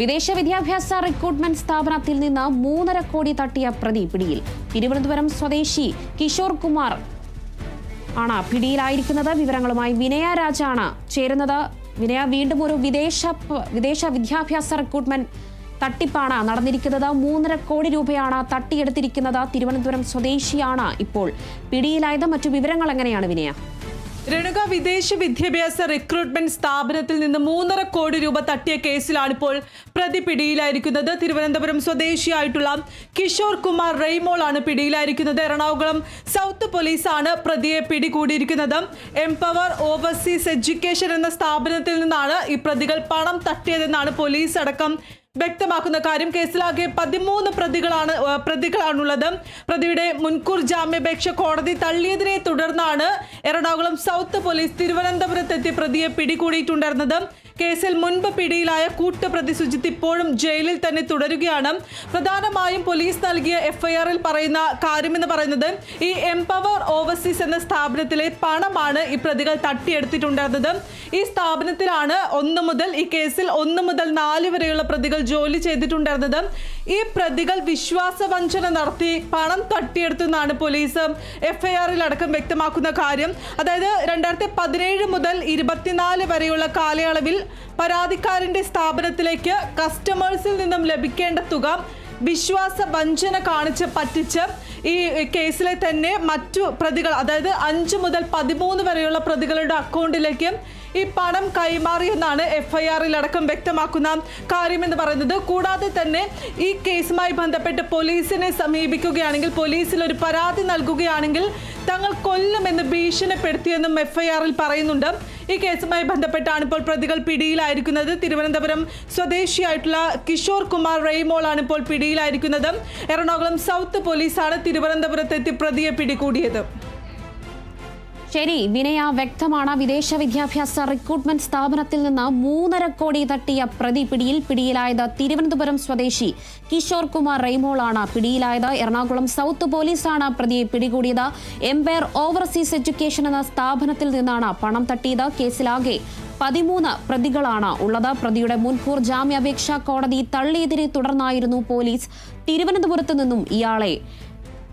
വിദേശ വിദ്യാഭ്യാസ റിക്രൂട്ട്മെന്റ് സ്ഥാപനത്തിൽ നിന്ന് മൂന്നര കോടി തട്ടിയ പ്രതി പിടിയിൽ. തിരുവനന്തപുരം സ്വദേശി കിഷോർ കുമാർ ആണ് പിടിയിലായിരിക്കുന്നത്. വിവരങ്ങളുമായി വിനയ രാജാണ് ചേരുന്നത്. വിനയ വീണ്ടും ഒരു വിദേശ വിദേശ വിദ്യാഭ്യാസ റിക്രൂട്ട്മെന്റ് തട്ടിപ്പാണ് നടന്നിരിക്കുന്നത്. മൂന്നര കോടി രൂപയാണ് തട്ടിയെടുത്തിരിക്കുന്നത്. തിരുവനന്തപുരം സ്വദേശിയാണ് ഇപ്പോൾ പിടിയിലായത്. മറ്റു വിവരങ്ങൾ എങ്ങനെയാണ് വിനയ? രേണുക വിദേശ വിദ്യാഭ്യാസ റിക്രൂട്ട്മെന്റ് സ്ഥാപനത്തിൽ നിന്ന് മൂന്നര കോടി രൂപ തട്ടിയ കേസിലാണ് ഇപ്പോൾ പ്രതി പിടിയിലായിരിക്കുന്നത് തിരുവനന്തപുരം സ്വദേശിയായിട്ടുള്ള കിഷോർ കുമാർ റെയ്മോളാണ് പിടിയിലായിരിക്കുന്നത്. എറണാകുളം സൗത്ത് പോലീസാണ് പ്രതിയെ പിടികൂടിയിരിക്കുന്നത്. എംപവർ ഓവർസീസ് എഡ്യൂക്കേഷൻ എന്ന സ്ഥാപനത്തിൽ നിന്നാണ് ഈ പ്രതികൾ പണം തട്ടിയതെന്നാണ് പോലീസ് അടക്കം വ്യക്തമാക്കുന്ന കാര്യം കേസിലാകെ പതിമൂന്ന് പ്രതികളാണ് പ്രതികളാണുള്ളത്. പ്രതിയുടെ മുൻകൂർ ജാമ്യാപേക്ഷ കോടതി തള്ളിയതിനെ തുടർന്നാണ് എറണാകുളം സൗത്ത് പോലീസ് തിരുവനന്തപുരത്തെത്തി പ്രതിയെ പിടികൂടിയിട്ടുണ്ടായിരുന്നത്. കേസിൽ മുൻപ് പിടിയിലായ കൂട്ടുപ്രതി സുജിത്ത് ഇപ്പോഴും ജയിലിൽ തന്നെ തുടരുകയാണ്. പ്രധാനമായും പോലീസ് നൽകിയ എഫ്ഐആറിൽ പറയുന്ന കാര്യമെന്ന് പറയുന്നത് ഈ എംപവർ ഓവർസീസ് എന്ന സ്ഥാപനത്തിലെ പണമാണ് ഈ പ്രതികൾ തട്ടിയെടുത്തിട്ടുണ്ടായിരുന്നത്. ഈ സ്ഥാപനത്തിലാണ് ഒന്ന് മുതൽ ഈ കേസിൽ ഒന്ന് മുതൽ നാല് വരെയുള്ള പ്രതികൾ ജോലി ചെയ്തിട്ടുണ്ടായിരുന്നത്. ഈ പ്രതികൾ വിശ്വാസവഞ്ചന നടത്തി പണം തട്ടിയെടുത്തെന്നാണ് പോലീസ് എഫ്ഐആറിൽ അടക്കം വ്യക്തമാക്കുന്ന കാര്യം. അതായത് രണ്ടായിരത്തി പതിനേഴ് മുതൽ ഇരുപത്തിനാല് വരെയുള്ള കാലയളവിൽ പരാതിക്കാരന്റെ സ്ഥാപനത്തിലേക്ക് കസ്റ്റമേഴ്സിൽ നിന്നും ലഭിക്കേണ്ട തുക വിശ്വാസ വഞ്ചന കാണിച്ച് പറ്റിച്ച് ഈ കേസിലെ തന്നെ മറ്റു പ്രതികൾ അതായത് അഞ്ച് മുതൽ പതിമൂന്ന് വരെയുള്ള പ്രതികളുടെ അക്കൗണ്ടിലേക്ക് ഈ പണം കൈമാറിയെന്നാണ് എഫ്ഐആറിൽ അടക്കം വ്യക്തമാക്കുന്ന കാര്യമെന്ന് പറയുന്നത്. കൂടാതെ തന്നെ ഈ കേസുമായി ബന്ധപ്പെട്ട് പോലീസിനെ സമീപിക്കുകയാണെങ്കിൽ പോലീസിൽ ഒരു പരാതി നൽകുകയാണെങ്കിൽ തങ്ങൾ കൊല്ലുമെന്ന് ഭീഷണിപ്പെടുത്തിയെന്നും എഫ്ഐആറിൽ പറയുന്നുണ്ട്. ഈ കേസുമായി ബന്ധപ്പെട്ടാണ് ഇപ്പോൾ പ്രതികൾ പിടിയിലായിരിക്കുന്നത്. തിരുവനന്തപുരം സ്വദേശിയായിട്ടുള്ള കിഷോർ കുമാർ റെയ്മോൾ ആണ് ഇപ്പോൾ പിടിയിലായിരിക്കുന്നത്. എറണാകുളം സൗത്ത് പോലീസാണ് തിരുവനന്തപുരത്തെത്തി പ്രതിയെ പിടികൂടിയത്. ശരി വിനയ വ്യക്തമാണ്. വിദേശ വിദ്യാഭ്യാസ റിക്രൂട്ട്മെന്റ് സ്ഥാപനത്തിൽ നിന്ന് മൂന്നര കോടി തട്ടിയ പ്രതി പിടിയിൽ പിടിയിലായത് തിരുവനന്തപുരം സ്വദേശി കിഷോർ കുമാർ റെയ്മോളാണ് പിടിയിലായത്. എറണാകുളം സൗത്ത് പോലീസാണ് പ്രതിയെ പിടികൂടിയത്. എംപയർ ഓവർസീസ് എഡ്യൂക്കേഷൻ എന്ന സ്ഥാപനത്തിൽ നിന്നാണ് പണം തട്ടിയത്. കേസിലാകെ പതിമൂന്ന് പ്രതികളാണ് ഉള്ളത്. പ്രതിയുടെ മുൻകൂർ ജാമ്യാപേക്ഷ കോടതി തള്ളിയതിനെ തുടർന്നായിരുന്നു പോലീസ് തിരുവനന്തപുരത്ത് നിന്നും ഇയാളെ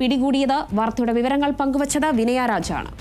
പിടികൂടിയത്. വാർത്തയുടെ വിവരങ്ങൾ പങ്കുവച്ചത് വിനയ രാജാണ്.